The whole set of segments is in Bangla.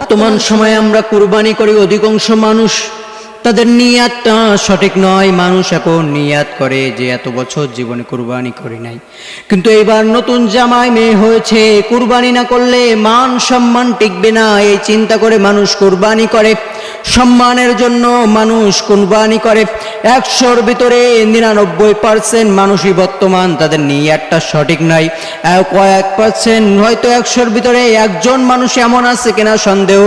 বর্তমান সময়ে আমরা কুরবানি করি অধিকাংশ মানুষ। তাদের নিয়াতটা সঠিক নয়। মানুষ এখন নিয়াত করে যে এত বছর জীবনে কুরবানি করি নাই। কিন্তু এবার নতুন জামাই মেয়ে হয়েছে। কুরবানি না করলে মান সম্মান টিকবে না। এই চিন্তা করে মানুষ কুরবানি করে। সম্মানের জন্য মানুষ কুরবানি করে। একশোর ভিতরে নিরানব্বই পার্সেন্ট মানুষই বর্তমান, তাদের নিয়াতটা সঠিক নাই। কয়েক পার্সেন্ট হয়তো একশোর ভিতরে একজন মানুষ এমন আছে কিনা সন্দেহ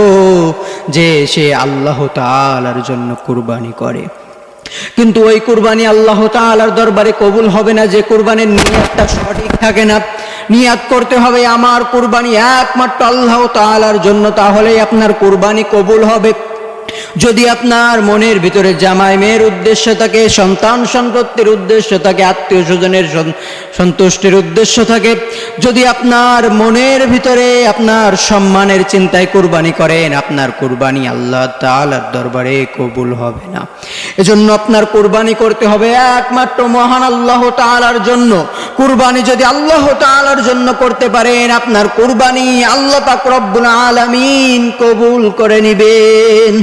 যে সে আল্লাহ তালার জন্য কুরবানি করে। কিন্তু ওই কুরবানি আল্লাহ তালার দরবারে কবুল হবে না, যে কুরবানির নিয়াতটা সঠিক থাকে না। নিয়াত করতে হবে আমার কুরবানি একমাত্র আল্লাহ তালার জন্য, তাহলেই আপনার কুরবানি কবুল হবে। যদি আপনার মনের ভিতরে জামাই মেয়ের উদ্দেশ্য থাকে, সন্তান সন্ততির উদ্দেশ্য থাকে, আত্মীয় স্বজনের সন্তুষ্টির উদ্দেশ্য থাকে, যদি আপনার মনের ভিতরে আপনার সম্মানের চিন্তায় কুরবানি করেন, আপনার কুরবানি আল্লাহ তাআলার দরবারে কবুল হবে না। এজন্য আপনার কুরবানি করতে হবে একমাত্র মহান আল্লাহ তালার জন্য। কুরবানি যদি আল্লাহ তাআলার জন্য করতে পারেন, আপনার কুরবানি আল্লাহ পাক রব্বুল আলামিন কবুল করে নিবেন।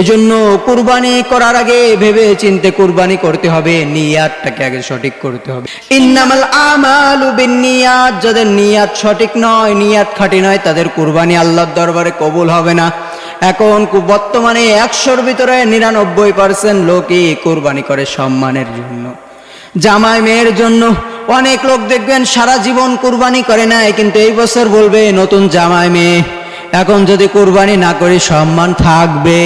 এজন্য কুরবানি করার আগে ভেবে চিন্তে কুরবানি করতে হবে, নিয়াতটাকে আগে সঠিক করতে হবে। ইন্নামাল আমালু বিন্নিয়াত যাদের নিয়াত সঠিক নয়, নিয়াত খাঁটি নয়, তাদের কুরবানি আল্লাহর দরবারে কবুল হবে না। এখন বর্তমানে একশোর ভিতরে নিরানব্বই পার্সেন্ট লোকই কুরবানি করে সম্মানের জন্য। জামাই মেয়ের জন্য অনেক লোক দেখবেন সারা জীবন কুরবানি করে নাই, কিন্তু এই বছর বলবে, নতুন জামাই মেয়ে, এখন যদি কুরবানি না করি সম্মান থাকবে।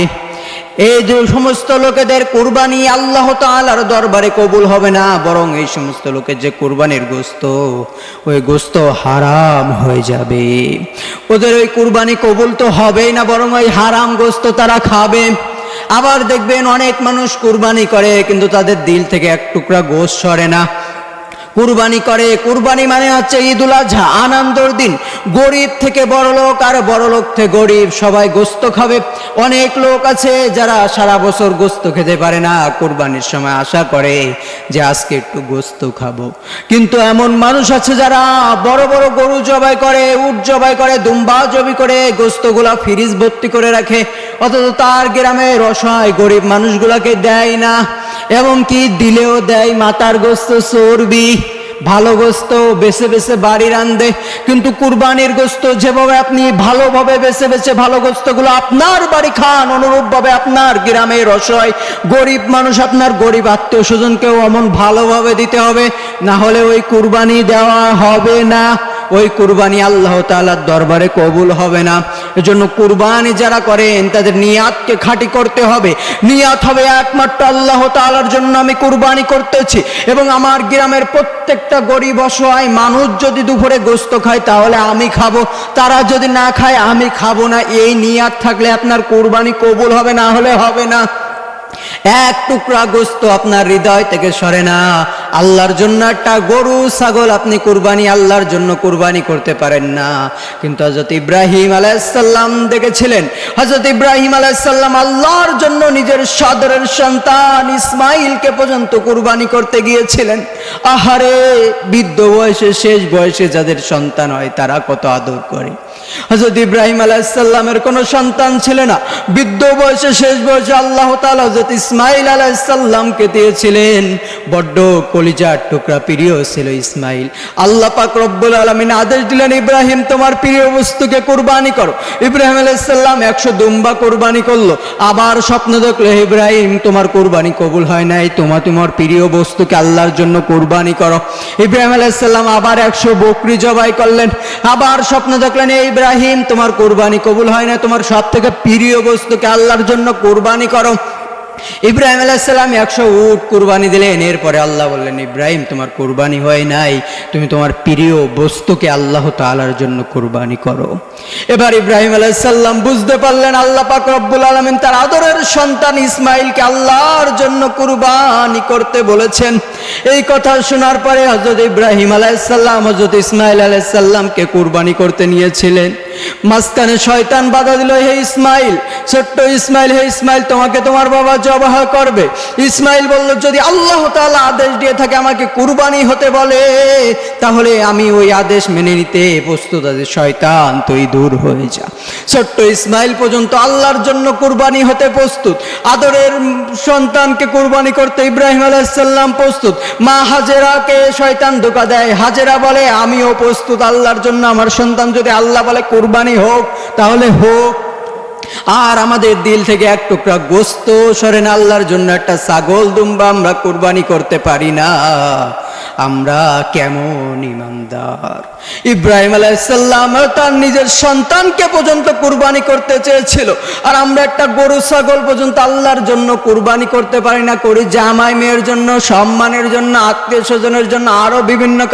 এই যে সমস্ত লোকেদের কুরবানি আল্লাহ তাআলার দরবারে কবুল হবে না, বরং এই সমস্ত লোকের যে কুরবানির গোস্ত, ওই গোস্ত হারাম হয়ে যাবে। ওদের ওই কুরবানি কবুল তো হবেই না, বরং ওই হারাম গোস্ত তারা খাবে। আবার দেখবেন অনেক মানুষ কুরবানি করে, কিন্তু তাদের দিল থেকে এক টুকরা গোশ সরে না। কুরবানি করে। কুরবানি মানে হচ্ছে ঈদুল আজহা, আনন্দর দিন। গরিব থেকে বড় লোক আর বড় লোক থেকে গরিব, সবাই গোস্ত খাবে। অনেক লোক আছে যারা সারা বছর গোস্ত খেতে পারে না, কুরবানির সময় আশা করে যে আজকে একটু গোস্ত খাব। কিন্তু এমন মানুষ আছে যারা বড় বড় গরু জবাই করে, উট জবাই করে, দুম্বা জবি করে, গোস্তগুলা ফ্রিজ ভর্তি করে রাখে। অথচ তার গ্রামের অসহায় গরিব মানুষগুলাকে দেয় না। এবং কি দিলেও দেয় মাতার গোস্ত চর্বি, ভালো গোস্ত বেছে বেছে বাড়ি রান্ধে কিন্তু কুরবানির গোস্ত যেভাবে আপনি ভালোভাবে বেছে বেছে ভালো গোস্তগুলো আপনার বাড়ি খান, অনুরূপভাবে আপনার গ্রামের অসহায় গরিব মানুষ, আপনার গরিব আত্মীয় স্বজনকেও এমন ভালোভাবে দিতে হবে, না হলে ওই কুরবানি দেওয়া হবে না, ওই কুরবানি আল্লাহ তাআলার দরবারে কবুল হবে না। এজন্য কুরবানি যারা করেন, তাদের নিয়াতকে খাঁটি করতে হবে। নিয়াত হবে একমাত্র আল্লাহ তাআলার জন্য আমি কুরবানি করতেছি। এবং আমার গ্রামের প্রত্যেকটা গরিব অসহায় মানুষ যদি দুপুরে গোস্ত খায়, তাহলে আমি খাব। তারা যদি না খায়, আমি খাব না। এই নিয়াত থাকলে আপনার কুরবানি কবুল হবে না হলে হবে না। এক টুকরা গোস্ত আপনার হৃদয় থেকে সরে না। আল্লাহর জন্য একটা গরু, ছাগল আপনি কুরবানি আল্লাহর জন্য কুরবানি করতে পারেন না। কিন্তু হজরত ইব্রাহিম আলাইসাল্লাম দেখেছিলেন হজরত ইব্রাহিম আলাইসাল্লাম আল্লাহর জন্য নিজের সদরের সন্তান ইসমাইলকে পর্যন্ত কুরবানি করতে গিয়েছিলেন। আহারে, বৃদ্ধ বয়সে, শেষ বয়সে যাদের সন্তান হয়, তারা কত আদর করে। হজরত ইব্রাহিম আলাইসাল্লামের কোনো সন্তান ছিল না। বৃদ্ধ বয়সে, শেষ বয়সে আল্লাহ তাআলা হজরত ইসমাইল আলাইসাল্লামকে দিয়েছিলেন। বড্ড কলিজার টুকরা প্রিয় ছিল ইসমাইল। আল্লাহ পাক রব্বুল আলমিন আদেশ দিলেন, ইব্রাহিম, তোমার প্রিয় বস্তুকে কুরবানি করো। ইব্রাহিম আলাইসাল্লাম একশো দুম্বা কুরবানি করল। আবার স্বপ্ন দেখল, "হে ইব্রাহিম, তোমার কুরবানি কবুল হয় নাই। তোমার তোমার প্রিয় বস্তুকে আল্লাহর জন্য কুরবানি করো। ইব্রাহিম আলাইসাল্লাম আবার একশো বকরি জবাই করলেন। আবার স্বপ্ন দেখলেন এই ইব্রাহিম, তোমার কোরবানি কবুল হয় না। তোমার সব থেকে প্রিয় বস্তুকে আল্লাহর জন্য কোরবানি করো। ইব্রাহিম আলাইসাল্লাম একশো উট কুরবানি দিলেন। এরপরে আল্লাহ বললেন, ইব্রাহিম, তোমার কুরবানি হয় নাই। তুমি তোমার প্রিয় বস্তুকে আল্লাহ তাআলার জন্য কুরবানি করো। এবার ইব্রাহিম আলাইসাল্লাম বুঝতে পারলেন, আল্লাহ পাক রব্বুল আলমিন তার আদরের সন্তান ইসমাইলকে আল্লাহর জন্য কুরবানি করতে বলেছেন। এই কথা শোনার পরে হজরত ইব্রাহিম আলাইসাল্লাম হজরত ইসমাইল আলাইসাল্লামকে কুরবানি করতে নিয়েছিলেন। মাঝখানে শয়তান বাধা দিল, হে ইসমাইল, ছোট্ট ইসমাইল, হে ইসমাইল, তোমাকে তোমার বাবা জবাহ করবে। ইসমাইল বলল, যদি আল্লাহ তাআলা আদেশ দিয়ে থাকে আমাকে কুরবানি হতে বলে, তাহলে আমি ওই আদেশ মেনে নিতে প্রস্তুত আছি। শয়তান, তুই দূর হয়ে যা। ছোট্ট ইসমাইল পর্যন্ত আল্লাহর জন্য কুরবানি হতে প্রস্তুত। আদরের সন্তানকে কুরবানি করতে ইব্রাহিম আলাইসাল্লাম প্রস্তুত। মা হাজেরাকে শয়তান ধোকা দেয়। হাজেরা বলে, আমিও প্রস্তুত, আল্লাহর জন্য আমার সন্তান যদি আল্লাহ বলে কুরবানি হোক, তাহলে হোক। আর আমাদের দিল থেকে এক টুকরা গোস্ত সরেন আল্লাহর জন্য একটা ছাগল দুম্বা আমরা কুরবানি করতে পারি না। আমরা কেমন ইমানদার। ইব্রাহিম আলাইসাল্লাম তার নিজের সন্তানকে পর্যন্ত কুরবানি করতে চেয়েছিল। আর আমরা একটা গরু ছাগল পর্যন্ত আল্লাহর জন্য কুরবানি করতে পারি না। করি জামাই মেয়ের জন্য, সম্মানের জন্য, আত্মীয় স্বজনের জন্য, আরও বিভিন্ন